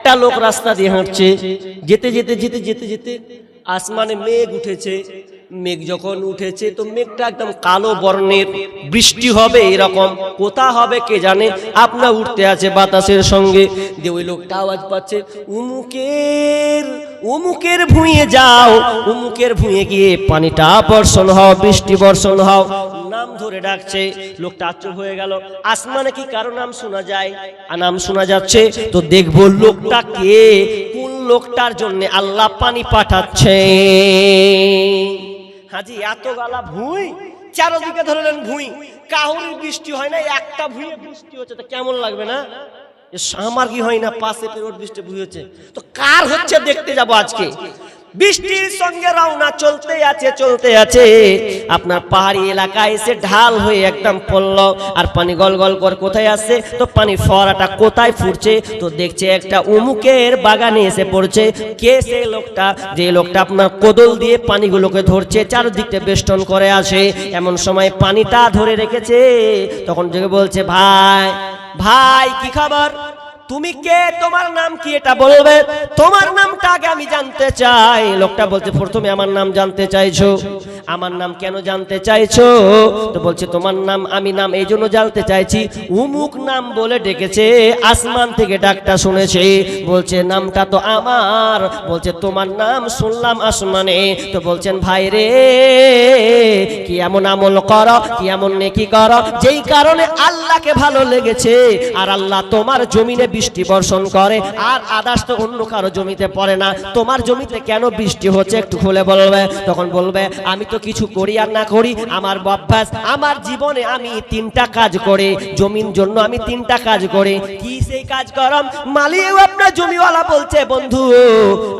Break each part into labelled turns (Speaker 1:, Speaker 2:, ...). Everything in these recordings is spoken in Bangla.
Speaker 1: একটা লোক রাস্তা দিয়ে হাঁটছে, যেতে যেতে যেতে যেতে যেতে আসমানে মেঘ উঠেছে। মেঘ যখন উঠেছে তো মেঘটা একদম কালো বর্ণের, বৃষ্টি হবে এরকম, কোথা হবে কে জানে? আপনার উঠতে আছে বাতাসের সঙ্গে। দিয়ে ওই লোকটা আওয়াজ পাচ্ছে, উমুকের উমুকের ভুঁয়ে যাও, উমুকের ভুঁয়ে গিয়ে পানিটা বর্ষণ হও, বৃষ্টি বর্ষণ হও। ধরে ডাকছে, লোকটা আশ্চর্য হয়ে গেল। আসমানে কি কারও নাম শোনা যায়? আর নাম শোনা যাচ্ছে, তো দেখব লোকটা কে, কোন লোকটার জন্য আল্লাহ পানি পাঠাচ্ছে। হাজি, এত গালা ভুঁই, চারদিকে ধরলেন ভুঁই। কাহুরি বৃষ্টি হয় না, একটা ভুঁয়ে বৃষ্টি হচ্ছে, তো কেমন লাগবে না? এ আমার কি হয় না, পাশে পেরোট বৃষ্টি ভুঁই হচ্ছে। তো কার হচ্ছে দেখতে যাব আজকে? বৃষ্টির সঙ্গে রওনা চলতে আছে চলতে আছে। আপনার পাহাড়ি এলাকায় এসে ঢাল হয়ে একদম পড়ল। আর পানি গল গল কর কোথায় আসছে তো পানি ফোয়ারাটা কোথায় ফুটছে? তো দেখছে একটা উমুকের বাগানে এসে পড়ছে। কে সে লোকটা? যে লোকটা আপনার কোদল দিয়ে পানিগুলোকে ধরছে, চারদিকটা বেষ্টন করে আসে এমন সময় পানিটা ধরে রেখেছে। তখন যে বলছে, ভাই ভাই, কি খবর? তুমি কে? তোমার নাম কি এটা বলবে? তোমার নামটা আগে আমি জানতে চাই। লোকটা বলছে, প্রথমে আমার নাম জানতে চাইছো। আমার নাম কেন জানতে চাইছো? তো বলছে, তোমার নাম, আমি নাম এই জন্য জানতে চাইছি। উমুক নাম বলে ডেকেছে, আসমান থেকে ডাকটা শুনেছে। বলছে, নামটা তো আমার। বলছে, তোমার নাম শুনলাম আসমানে। তো বলছেন, ভাই রে, কি এমন আমল কর, কি এমন নেকি কর, যেই কারণে আল্লাহকে ভালো লেগেছে। আর আল্লাহ তোমার জমিনে বৃষ্টি বর্ষণ করে, আর আদার্স তো অন্য কারও জমিতে পড়ে না। তোমার জমিতে কেন বৃষ্টি হচ্ছে একটু খুলে বলবে? তখন বলবে, আমি তো কিছু করি আর না করি, আমার অভ্যাস, আমার জীবনে আমি তিনটা কাজ করে। জমিন জন্য আমি তিনটা কাজ করে। কি সেই কাজ করম? মালিও আপনার জমিওয়ালা বলছে, বন্ধু,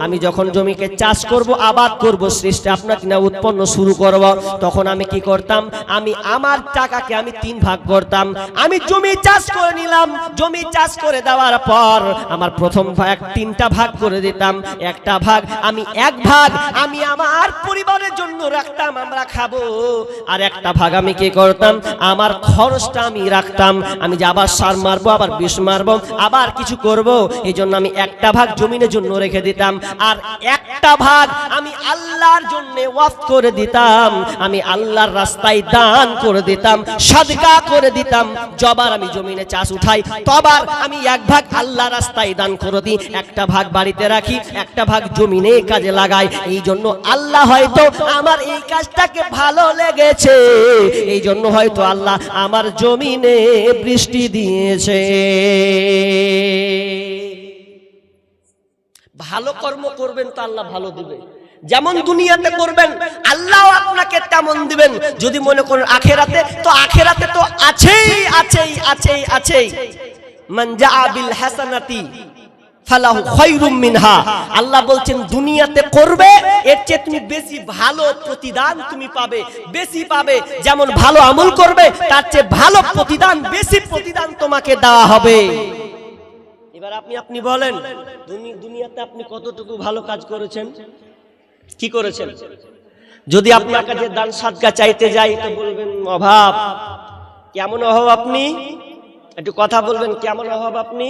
Speaker 1: আমি যখন জমিকে চাষ করব, আবাদ করব, সৃষ্টি আপনার কিনা উৎপন্ন শুরু করব, তখন আমি কি করতাম? আমি আমার টাকাকে আমি তিন ভাগ করতাম। আমি জমি চাষ করে নিলাম। জমি চাষ করে দেওয়ার পর আমার প্রথম ভাগ তিনটা ভাগ করে দিতাম। একটা ভাগ আমি এক ভাগ আমি আমার পরিবারের জন্য রাখতাম, আমরা খাব। আর একটা ভাগ আমি কি করতাম? আমার খরচটা আমি রাখতাম। আমি যে আবার সার মারবো, আবার বিষ মারবো, আবার কিছু করব, এই জন্য আমি একটা ভাগ জমিনের জন্য রেখে দিতাম। আর একটা ভাগ আল্লাহর জন্য ওয়াফ করে দিতাম, আমি আল্লাহর রাস্তায় দান করে দিতাম, সাদকা করে দিতাম, জবার আমি জমিনে চাষ উঠাই, তবার আমি এক ভাগ আল্লাহ রাস্তায় দান করে দিই, একটা ভাগ বাড়িতে রাখি, একটা ভাগ জমিনে কাজে লাগাই এই জন্য আল্লাহ হয়তো আমার এই কাজটাকে ভালো লেগেছে এই জন্য হয়তো আল্লাহ আমার জমিনে বৃষ্টি দিয়েছে। ভালো কর্ম করবেন তো আল্লাহ ভালো দিবে। যেমন দুনিয়াতে করবেন, আল্লাহ আপনাকে তেমন দিবেন। যদি মনে করেন আখেরাতে, তো আখেরাতে তো আছেই আছেই আছেই আছেই। মান জাআ বিল হাসানাতি মিনহা। আল্লাহ বলছেন, দুনিয়াতে করবে, এর চেয়ে তুমি বেশি ভালো প্রতিদান তুমি পাবে, বেশি পাবে। যেমন ভালো আমল করবে, তার চেয়ে ভালো প্রতিদান, বেশি প্রতিদান তোমাকে দেওয়া হবে। এবার আপনি আপনি বলেন দুনিয়াতে আপনি কতটুকু ভালো কাজ করেছেন? কি করেছেন? যদি আপনার কাছে দান সাদকা চাইতে যাই, তো বলবেন, অভাব। কেমন অভাব আপনি? একটু কথা বলবেন, কেমন অভাব আপনি?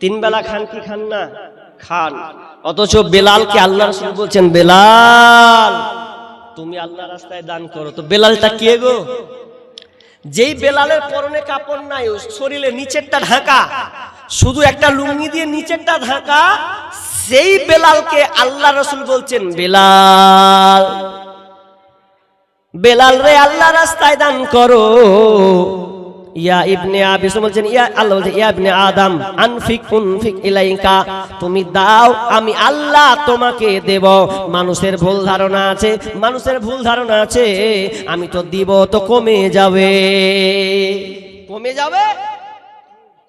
Speaker 1: তিন বেলা খান কি খান না? খান। অথচ বেলালকে আল্লাহ রসুল বলছেন, বেলাল, তুমি আল্লাহ রাস্তায় দান করো। তো বেলালটা কে গো? যেই বেলালের পরনে কাপড় নাই শরীরে নিচেরটা ঢাকা। শুধু একটা লুঙ্গি দিয়ে নিচেরটা ঢাকা সেই বেলালকে আল্লাহ রসুল বলছেন, বেলাল বেলাল রে, আল্লাহ রাস্তায় দান করো। উনফিক তুমি দাও, আমি আল্লাহ তোমাকে দেব। মানুষের ভুল ধারণা আছে, মানুষের ভুল ধারণা আছে, আমি তো দিব, তো কমে যাবে। কমে যাবে?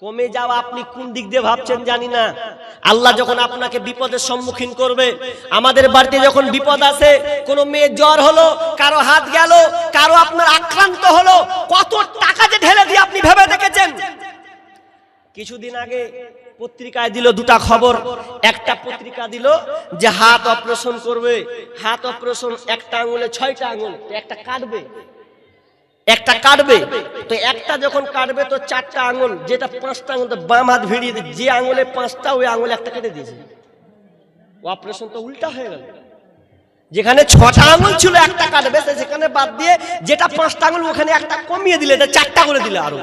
Speaker 1: কমে যাওয়া আপনি কোন দিক দিয়ে ভাবছেন জানি না। আল্লাহ যখন আপনাকে বিপদের সম্মুখীন করবে, আমাদের বাড়িতে যখন বিপদ আসে, কোনো মেয়ে জ্বর হলো, কারও হাত গেল, কারও আপনার আক্রান্ত হলো, কত টাকা যে ঢেলে দিয়ে আপনি ভেবে দেখেছেন? কিছুদিন আগে পত্রিকায় দিল দুটা খবর। একটা পত্রিকা দিল যে হাত অপারেশন করবে, হাত অপারেশন একটা আঙুলে, ছয়টা আঙুল, একটা কাটবে। একটা কাটবে, তো একটা যখন কাটবে, তো চারটা আঙুল, যেটা পাঁচটা আঙুল, তো বাম হাত ভিড়িয়ে যে আঙুলে পাঁচটা, ওই আঙুলে একটা কেটে দিয়েছে। অপারেশন তো উল্টা হয়ে গেল। যেখানে ছটা আঙুল ছিল, একটা কাটবে সেখানে বাদ দিয়ে যেটা পাঁচটা আঙুল, ওখানে একটা কমিয়ে দিলে, এটা চারটা করে দিলে আরও।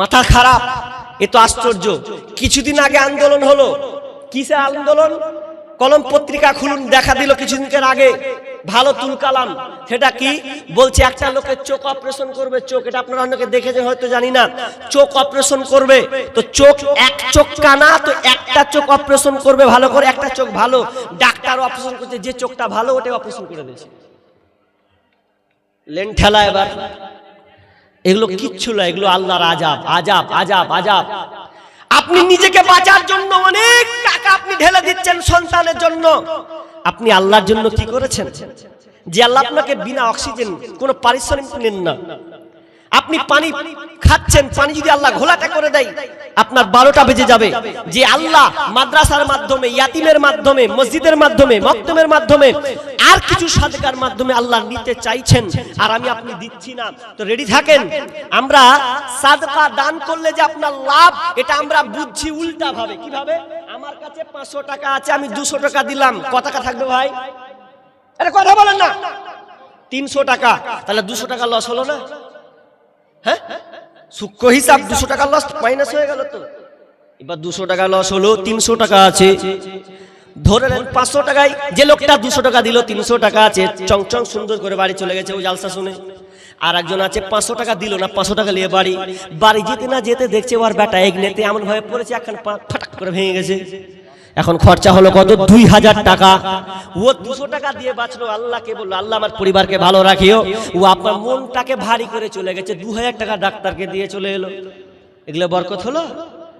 Speaker 1: মাথা খারাপ, এ তো আশ্চর্য। কিছুদিন আগে আন্দোলন হলো। কিসে আন্দোলন? কলম পত্রিকা খুলুন, দেখা দিল কিছুদিনের আগে। ভালো তুলকালাম। সেটা কি? বলছে, একটা লোকের চোখ অপারেশন করবে, চোখ। এটা আপনারা অনেকে দেখেছেন, হয়তো জানি না। চোখ অপারেশন করবে। তো চোখ, এক চোখ কানা, তো একটা চোখ অপারেশন করবে ভালো করে, একটা চোখ ভালো। ডাক্তার অপারেশন করছে, যে চোখটা ভালো, ওটাই অপারেশন করে দিয়েছে। লেন ঠেলা এবার। এগুলো কিচ্ছু না, এগুলো আল্লাহর আজাব আজাব আজাব আজাব আপনি নিজেকে বাঁচার জন্য অনেক টাকা আপনি ঢেলে দিচ্ছেন সন্তানের জন্য। আপনি আল্লাহর জন্য কি করেছেন? যে আল্লাহ আপনাকে বিনা অক্সিজেন কোনো পারিশ্রমিক নেন না। আপনি পানি খাচ্ছেন, পানি যদি আল্লাহ ঘোলাটা করে দেয়, আপনার বারোটা বেজে যাবে। যে আল্লাহ মাদ্রাসার মাধ্যমে, ইয়াতিমের মাধ্যমে, মসজিদের মাধ্যমে মক্তমের মাধ্যমে, আর কিছু সাদকার মাধ্যমে আল্লাহ নিতে চাইছেন, আর আমি আপনি দিচ্ছি না। তো রেডি থাকেন? আমরা সাদকা দান করলে যে আপনার লাভ, এটা আমরা বুঝছি উল্টা ভাবে কীভাবে? আমার কাছে পাঁচশো টাকা আছে, আমি দুশো টাকা দিলাম। ক টাকা থাকবে ভাই? আরে কথা বলেন না। তিনশো টাকা। তাহলে দুশো টাকা লস হলো না? হ্যাঁ? সূক্ষ্ম হিসাব দুশো টাকা লস মাইনাস হয়ে গেল তো। এবার দুশো টাকা লস হলো, তিনশো টাকা আছে। ধরে নেন পাঁচশো টাকায় যে লোকটা দুশো টাকা দিল, তিনশো টাকা আছে, চং চং সুন্দর করে বাড়ি চলে গেছে ওই জালসা শুনে। আর একজন আছে, পাঁচশো টাকা দিল না, পাঁচশো টাকা নিয়ে বাড়ি। বাড়ি যেতে না যেতে দেখছে ওর বেটা এক নেতে এমন ভাবে পড়েছে এখন ফাটাক করে ভেঙে গেছে। এখন খরচা হলো কত? দুই হাজার টাকা। ও দুশো টাকা দিয়ে বাঁচলো। আল্লাহকে বলল, আল্লাহ আমার পরিবারকে ভালো রাখিও। ও আপনার মনটাকে ভারী করে চলে গেছে। দু হাজার টাকা ডাক্তারকে দিয়ে চলে এলো। এগুলো বরকত হলো?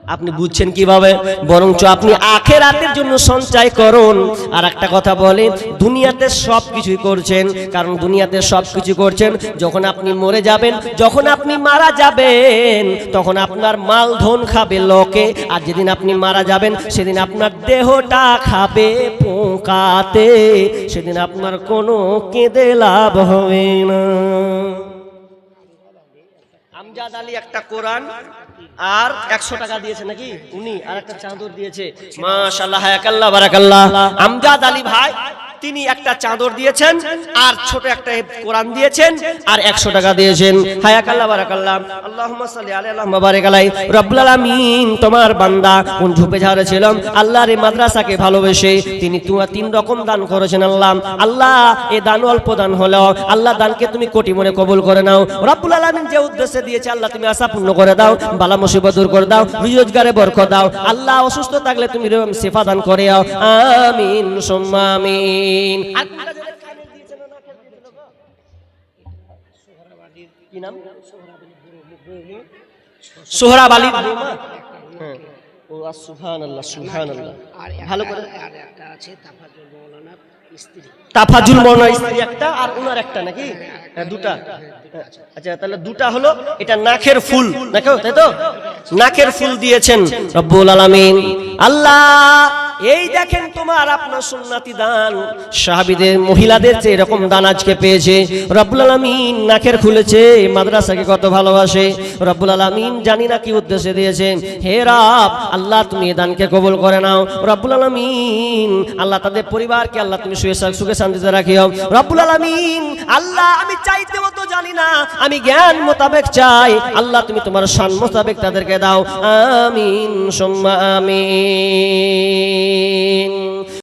Speaker 1: আপনি বুঝছেন কীভাবে? বরঞ্চ আপনি আখের রাতের জন্য সঞ্চয় করুন। আর একটা কথা বলে দুনিয়াতে সব কিছুই করছেন, কারণ দুনিয়াতে সব কিছু করছেন যখন আপনি মরে যাবেন, যখন আপনি মারা যাবেন, তখন আপনার মাল ধন খাবে লোকে, আর যেদিন আপনি মারা যাবেন, সেদিন আপনার দেহটা খাবে পোকাতে, সেদিন আপনার কোনো কেঁদে লাভ হবে না। আমজাদ আলী একটা কোরআন আর একশো টাকা দিয়েছে নাকি? উনি আর একটা চাদর দিয়েছে। মাশাল্লাহ হায়াকাল্লাহ, বারাকাল্লাহ। আমজাদ আলী ভাই তিনি একটা চাদর দিয়েছেন আর ছোট একটা কোরআন দিয়েছেন আর একশো টাকা দিয়েছেন। আলামিন, তোমার বান্দা, কোন ঝুপে ঝাড়ে ছিল আল্লাহর এই মাদ্রাসাকে ভালোবেসে তিনি তোমার তিন রকম দান করেছেন আল্লাহ। আল্লাহ এই দান অল্প দান হলো আল্লাহ দানকে তুমি কোটি মনে কবুল করে নাও। রব্বুল আলামিন যে উদ্দেশ্যে দিয়েছে, আল্লাহ তুমি আশা পূর্ণ করে দাও, বালা মুসিবত দূর করে দাও রোজগারে বরকত দাও। আল্লাহ অসুস্থ থাকলে তুমি সেফা দান করে আমিন আমিন। আর কোনটা যেন কানে দিয়েছে না নাকে দিয়েছে গো? কি নাম? সোহরাব আলী হ্যাঁ। ও সুহান আল্লাহ সুহান আল্লাহ ভালো করে
Speaker 2: একটা আছে তাফাজুল মৌলানা স্ত্রী।
Speaker 1: তাফাজুল মৌলানা স্ত্রী একটা আর উনার একটা নাকি? হ্যাঁ দুটা। আচ্ছা তাহলে দুটা হলো এটা নাকের ফুল। দেখো তাই তো? নাকের ফুল দিয়েছেন। রব্বুল আলামিন। আল্লাহ এই দেখেন তোমার আপনার সুন্নাতি দান। সাহাবীদের মহিলাদের যে এরকম দান আজকে পেয়েছে। রব্বুল আলামিন নাকের খুলেছে, মাদ্রাসাকে কত ভালোবাসে। রব্বুল আলামিন জানি না কি উদ্দেশ্যে দিয়েছেন হে রব, আল্লাহ তুমি দানকে কবুল করে নাও। রব্বুল আলামিন, আল্লাহ তাদের পরিবারকে, আল্লাহ তুমি সুখে সুখে শান্তিতে রাখিও। রব্বুল আলামিন, আল্লাহ আমি চাইতেও তো জানি না। আমি জ্ঞান মোতাবেক চাই। আল্লাহ তুমি তোমার শান মোতাবেক তাদেরকে দাও। আমিন, সুম্মা আমিন। العالمين